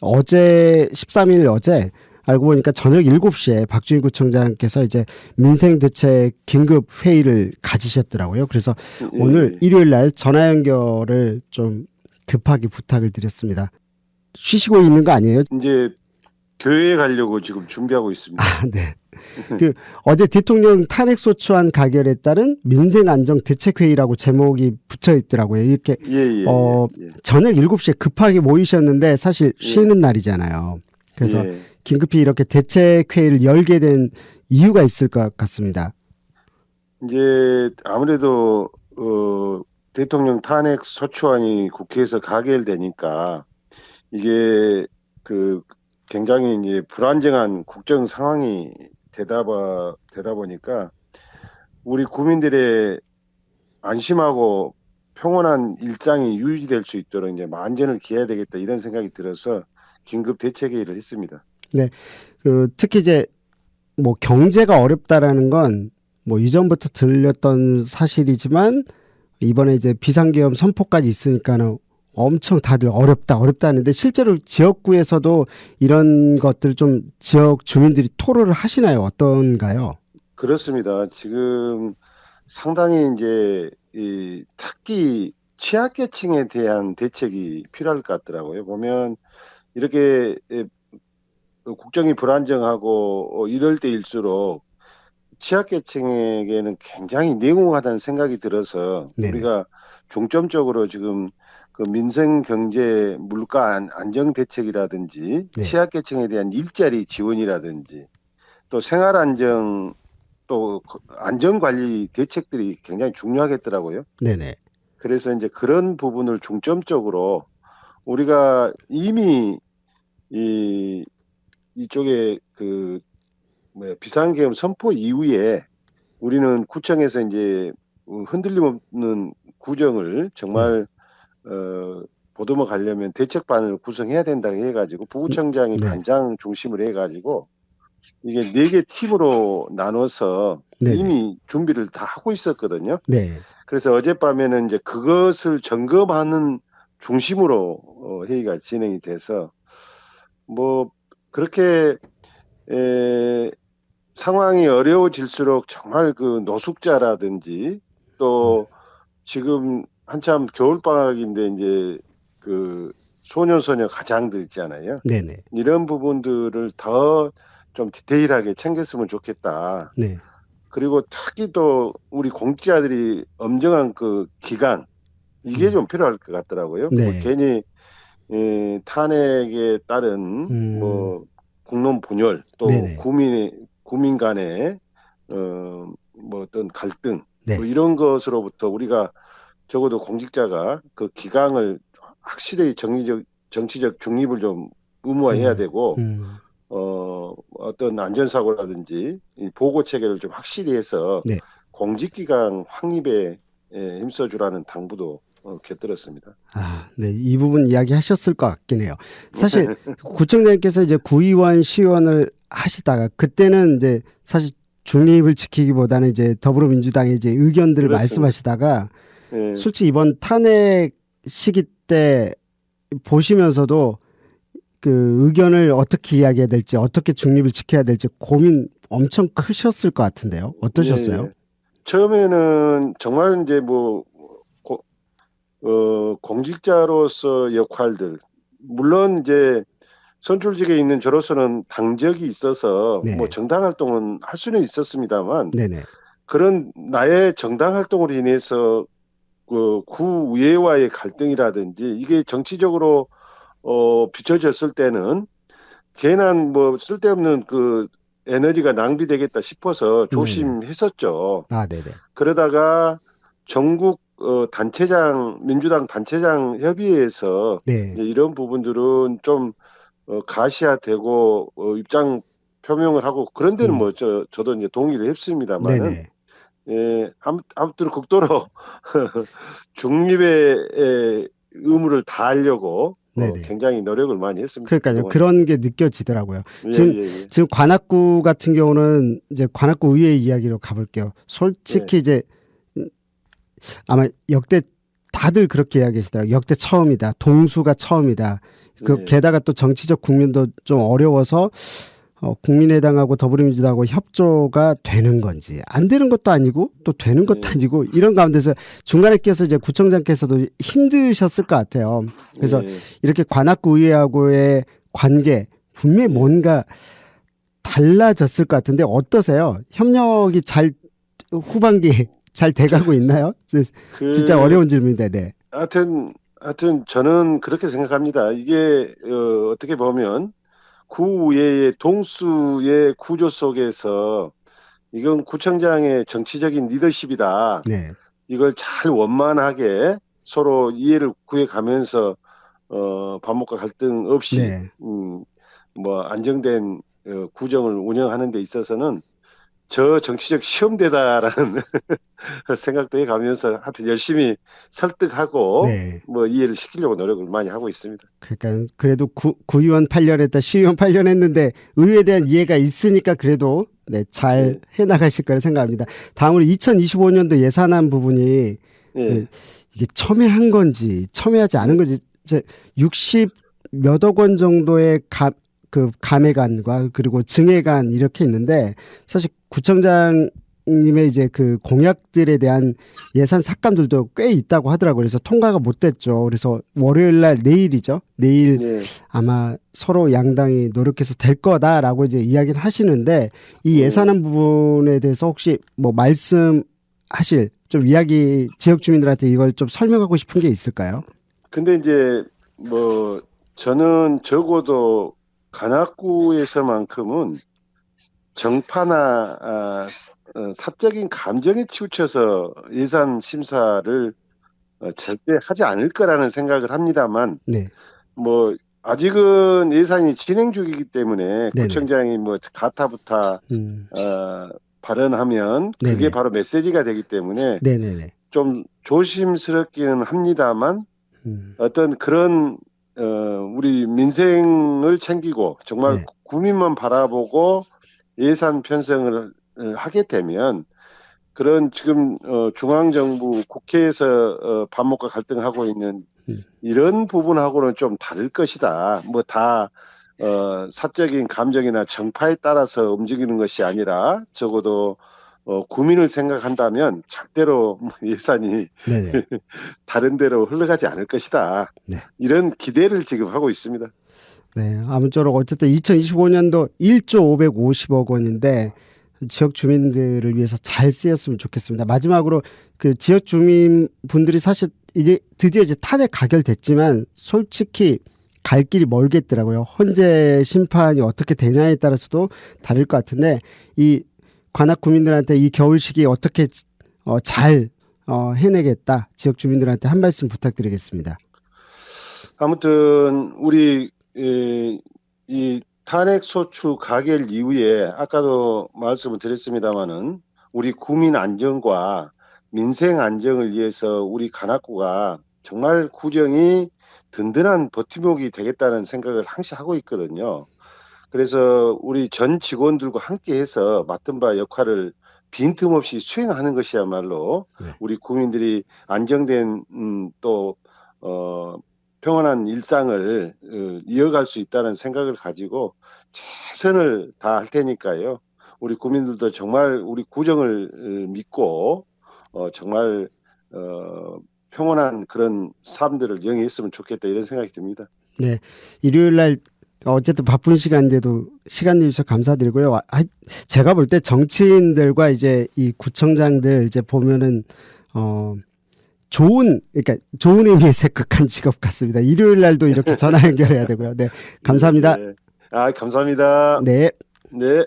어제 13일 어제 알고 보니까 저녁 7시에 박준희 구청장께서 이제 민생 대책 긴급 회의를 가지셨더라고요. 그래서 예, 오늘 예. 일요일 날 전화 연결을 좀 급하게 부탁을 드렸습니다. 쉬시고 있는 거 아니에요? 이제 교회에 가려고 지금 준비하고 있습니다. 아, 네. 그 어제 대통령 탄핵 소추안 가결에 따른 민생 안정 대책 회의라고 제목이 붙여 있더라고요. 이렇게 예, 예, 어, 예, 예. 저녁 7시에 급하게 모이셨는데 사실 예. 쉬는 날이잖아요. 그래서 예. 긴급히 이렇게 대책 회의를 열게 된 이유가 있을 것 같습니다. 이제 아무래도 어, 대통령 탄핵 소추안이 국회에서 가결되니까 이게 그 굉장히 이제 불안정한 국정 상황이 되다, 봐, 되다 보니까 우리 국민들의 안심하고 평온한 일상이 유지될 수 있도록 이제 만전을 기해야 되겠다 이런 생각이 들어서 긴급 대책회의를 했습니다. 그 특히 이제 뭐 경제가 어렵다라는 건 뭐 이전부터 들렸던 사실이지만 이번에 이제 비상계엄 선포까지 있으니까는 엄청 다들 어렵다 어렵다 하는데 실제로 지역구에서도 이런 것들 좀 지역 주민들이 토로를 하시나요? 어떤가요? 그렇습니다. 지금 상당히 이제 이 특히 취약계층에 대한 대책이 필요할 것 같더라고요. 보면 이렇게 에, 어, 국정이 불안정하고 어, 이럴 때일수록 취약계층에게는 굉장히 냉혹하다는 생각이 들어서 네네. 우리가 중점적으로 지금 그 민생 경제 물가 안- 안정 대책이라든지 네. 취약계층에 대한 일자리 지원이라든지 또 생활 안정 또그 안전 관리 대책들이 굉장히 중요하겠더라고요. 네네. 그래서 이제 그런 부분을 중점적으로 우리가 이미 이 이쪽에 그 뭐야 비상계엄 선포 이후에 우리는 구청에서 이제 흔들림 없는 구정을 정말 어 보듬어 가려면 대책반을 구성해야 된다고 해가지고 부구청장이 네. 관장 중심으로 해가지고 이게 네 개 팀으로 나눠서 네네. 이미 준비를 다 하고 있었거든요. 네. 그래서 어젯밤에는 이제 그것을 점검하는 중심으로 어, 회의가 진행이 돼서 뭐 그렇게 에, 상황이 어려워질수록 정말 그 노숙자라든지 또 지금 한참 겨울 방학인데 이제 그 소년 소녀 가장들 있잖아요. 네네. 이런 부분들을 더 좀 디테일하게 챙겼으면 좋겠다. 네. 그리고 특히 또 우리 공직자들이 엄정한 그 기간 이게 음. 좀 필요할 것 같더라고요. 네. 뭐 괜히 에, 탄핵에 따른 음. 뭐 국론 분열 또 네네. 국민의 국민 간의 어뭐 어떤 갈등 네. 뭐 이런 것으로부터 우리가 적어도 공직자가 그 기강을 확실히 정리적 정치적 중립을 좀 의무화해야 음. 되고 음. 어, 어떤 안전사고라든지 이 보고 체계를 좀 확실히 해서 네. 공직기강 확립에 예, 힘써주라는 당부도 어, 곁들였습니다. 아, 네. 이 부분 이야기하셨을 것 같긴 해요. 사실 구청장님께서 이제 구의원 시의원을 하시다가 그때는 이제 사실 중립을 지키기보다는 이제 더불어민주당의 이제 의견들을 그렇습니다. 말씀하시다가 예, 솔직히 이번 탄핵 시기 때 보시면서도 그 의견을 어떻게 이야기해야 될지 어떻게 중립을 지켜야 될지 고민 엄청 크셨을 것 같은데요. 어떠셨어요? 예, 예. 처음에는 정말 이제 뭐 고- 어, 공직자로서 역할들 물론 이제 선출직에 있는 저로서는 당적이 있어서 네. 뭐 정당 활동은 할 수는 있었습니다만 네네. 그런 나의 정당 활동으로 인해서 그 구의회와의 갈등이라든지 이게 정치적으로 어 비춰졌을 때는 괜한 뭐 쓸데없는 그 에너지가 낭비되겠다 싶어서 조심했었죠. 아, 네네. 그러다가 전국 어 단체장 민주당 단체장 협의회에서 네. 이런 부분들은 좀 어, 가시화되고 어, 입장 표명을 하고 그런 데는 음. 뭐저 저도 이제 동의를 했습니다만은. 예, 아무- 아무튼 극도로 중립의 에, 의무를 다하려고 어, 네네. 굉장히 노력을 많이 했습니다. 그러니까요. 그런 게 느껴지더라고요. 예, 지금- 예, 예. 지금 관악구 같은 경우는 이제 관악구 의회 이야기로 가볼게요. 솔직히 네. 이제 음, 아마 역대 다들 그렇게 이야기하시더라고요. 역대 처음이다. 동수가 처음이다. 그 네. 게다가 또 정치적 국면도 좀 어려워서 어, 국민의당하고 더불어민주당하고 협조가 되는 건지 안 되는 것도 아니고 또 되는 것도 네. 아니고 이런 가운데서 중간에 껴서 이제 구청장께서도 힘드셨을 것 같아요. 그래서 예. 이렇게 관악구 의회하고의 관계 분명히 네. 뭔가 달라졌을 것 같은데 어떠세요? 협력이 잘 후반기 잘 돼가고 있나요? 그, 진짜 어려운 질문인데, 네. 하여튼 하여튼 저는 그렇게 생각합니다. 이게 어, 어떻게 보면 구의회의 동수의 구조 속에서 이건 구청장의 정치적인 리더십이다. 네. 이걸 잘 원만하게 서로 이해를 구해가면서 어, 반목과 갈등 없이 네. 음, 뭐 안정된 어, 구정을 운영하는 데 있어서는 저 정치적 시험대다라는 생각도 해가면서 하여튼 열심히 설득하고 네. 뭐 이해를 시키려고 노력을 많이 하고 있습니다. 그러니까 그래도 구, 구의원 8년 했다, 시의원 8년 했는데 의회에 대한 이해가 있으니까 그래도 네, 잘 해나가실 거라 생각합니다. 다음으로 2025년도 예산안 부분이 예. 네. 이게 첨예한 건지 첨예하지 않은 건지 이제 60 몇억 원 정도의 가, 그 감액안과 그리고 증액안 이렇게 있는데 사실 구청장 님의 이제 그 공약들에 대한 예산 삭감들도 꽤 있다고 하더라고요. 그래서 통과가 못 됐죠. 그래서 월요일 날 내일이죠. 내일 예. 아마 서로 양당이 노력해서 될 거다라고 이제 이야기를 하시는데 이 음. 예산안 부분에 대해서 혹시 뭐 말씀하실 좀 이야기 지역 주민들한테 이걸 좀 설명하고 싶은 게 있을까요? 근데 이제 뭐 저는 적어도 관악구에서만큼은 정파나 아, 어, 사적인 감정에 치우쳐서 예산 심사를 어, 절대 하지 않을 거라는 생각을 합니다만 네. 뭐 아직은 예산이 진행 중이기 때문에 네네. 구청장이 뭐 가타부타 음. 어, 발언하면 그게 네네. 바로 메시지가 되기 때문에 네네네. 좀 조심스럽기는 합니다만 음. 어떤 그런 어, 우리 민생을 챙기고 정말 네. 국민만 바라보고 예산 편성을 어, 하게 되면 그런 지금 어, 중앙정부 국회에서 어, 반목과 갈등하고 있는 음. 이런 부분하고는 좀 다를 것이다. 뭐다 어, 사적인 감정이나 정파에 따라서 움직이는 것이 아니라 적어도 어, 국민을 생각한다면 절대로 뭐 예산이. 다른 데로 흘러가지 않을 것이다. 네. 이런 기대를 지금 하고 있습니다. 네. 아무쪼록 어쨌든 2025년도 1조 550억 원인데 지역 주민들을 위해서 잘 쓰였으면 좋겠습니다. 마지막으로 그 지역 주민 분들이 사실 이제 드디어 이제 탄핵 가결됐지만 솔직히 갈 길이 멀겠더라고요. 헌재 심판이 어떻게 되냐에 따라서도 다를 것 같은데 이 관악 구민들한테 이 겨울 시기 어떻게 어, 잘 어, 해내겠다 지역 주민들한테 한 말씀 부탁드리겠습니다. 아무튼 우리 에, 이 탄핵 소추 가결 이후에 아까도 말씀을 드렸습니다마는 우리 국민 안정과 민생 안정을 위해서 우리 관악구가 정말 구정이 든든한 버팀목이 되겠다는 생각을 항상 하고 있거든요. 그래서 우리 전 직원들과 함께해서 맡은 바 역할을 빈틈없이 수행하는 것이야말로 네. 우리 국민들이 안정된 음, 또 어, 평온한 일상을 어, 이어갈 수 있다는 생각을 가지고 최선을 다할 테니까요. 우리 국민들도 정말 우리 구정을 어, 믿고 어, 정말 어, 평온한 그런 삶들을 영위했으면 좋겠다 이런 생각이 듭니다. 일요일 날 어쨌든 바쁜 시간인데도 시간 내주셔서 감사드리고요. 아, 제가 볼 때 정치인들과 이제 이 구청장들 이제 보면은 어 좋은 그러니까 좋은 의미에서 극한 직업 같습니다. 일요일 날도 이렇게 전화 연결해야 되고요. 네, 감사합니다. 네. 아, 감사합니다. 네. 네.